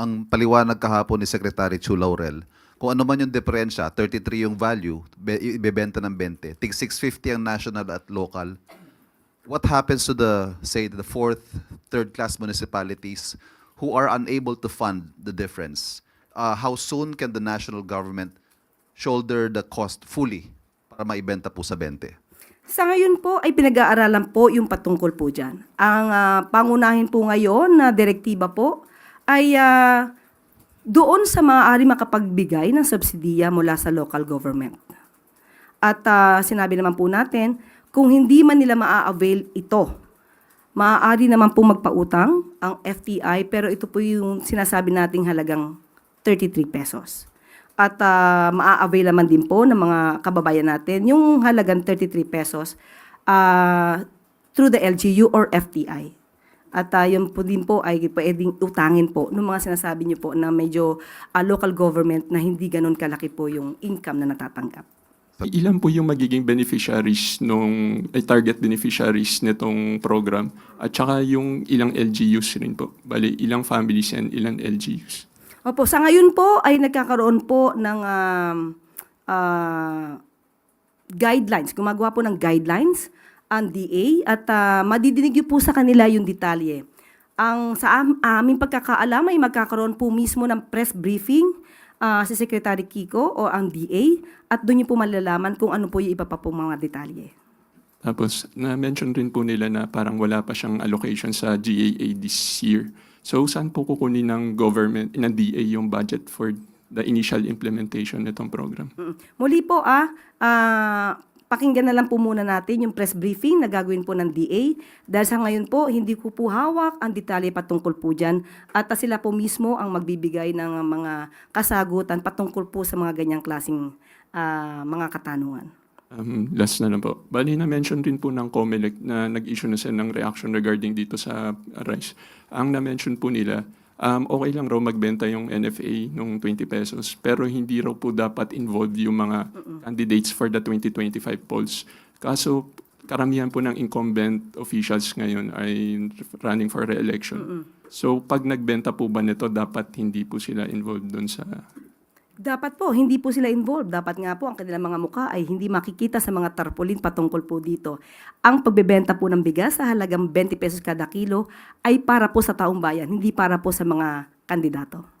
ang paliwanag kahapon ni Secretary Chu Laurel, kung ano man yung diferensya, 33 yung value, be- ibebenta ng 20. Tig 650 ang national at local. What happens to the, say, the fourth, third-class municipalities who are unable to fund the difference? Uh, how soon can the national government shoulder the cost fully para maibenta po sa 20? Sa ngayon po ay pinag-aaralan po yung patungkol po dyan. Ang ah, pangunahin po ngayon na direktiba po ay ah, doon sa maaari makapagbigay ng subsidiya mula sa local government. At ah, sinabi naman po natin, kung hindi man nila maa-avail ito, maaari naman po magpautang ang FTI pero ito po yung sinasabi nating halagang 33 pesos. At ah, maa-avail naman din po ng mga kababayan natin yung halagang 33 pesos ah, through the LGU or FTI. At yun po din po ay pwedeng utangin po ng mga sinasabi niyo po na medyo ah, local government na hindi ganun kalaki po yung income na natatanggap. Ilan po yung magiging beneficiaries nung ay target beneficiaries nitong program at saka yung ilang LGUs rin po. Bali, ilang families and ilang LGUs. Opo, sa ngayon po ay nagkakaroon po ng um, ah, guidelines. Gumagawa po ng guidelines ang DA at ah, madidinig niyo po sa kanila yung detalye. Ang sa am- aming pagkakaalam ay magkakaroon po mismo ng press briefing ah, si Secretary Kiko o ang DA at doon niyo po malalaman kung ano po yung iba pa po mga detalye. Tapos, na-mention rin po nila na parang wala pa siyang allocation sa GAA this year. So, saan po kukunin ng government, ng DA yung budget for the initial implementation nitong program? Mm. Muli po ah, ah, pakinggan na lang po muna natin yung press briefing na gagawin po ng DA. Dahil sa ngayon po, hindi ko po hawak ang detalye patungkol po dyan. At ah, sila po mismo ang magbibigay ng ah, mga kasagutan patungkol po sa mga ganyang klaseng ah, mga katanungan. Um, last na lang po. Bali, na-mention rin po ng COMELEC na nag-issue na sila ng reaction regarding dito sa uh, rice. Ang na-mention po nila, um, okay lang raw magbenta yung NFA nung 20 pesos, pero hindi raw po dapat involved yung mga candidates for the 2025 polls. Kaso, karamihan po ng incumbent officials ngayon ay running for re-election. So, pag nagbenta po ba nito, dapat hindi po sila involved doon sa Dapat po, hindi po sila involved. Dapat nga po, ang kanilang mga mukha ay hindi makikita sa mga tarpaulin patungkol po dito. Ang pagbebenta po ng bigas sa halagang 20 pesos kada kilo ay para po sa taong bayan, hindi para po sa mga kandidato.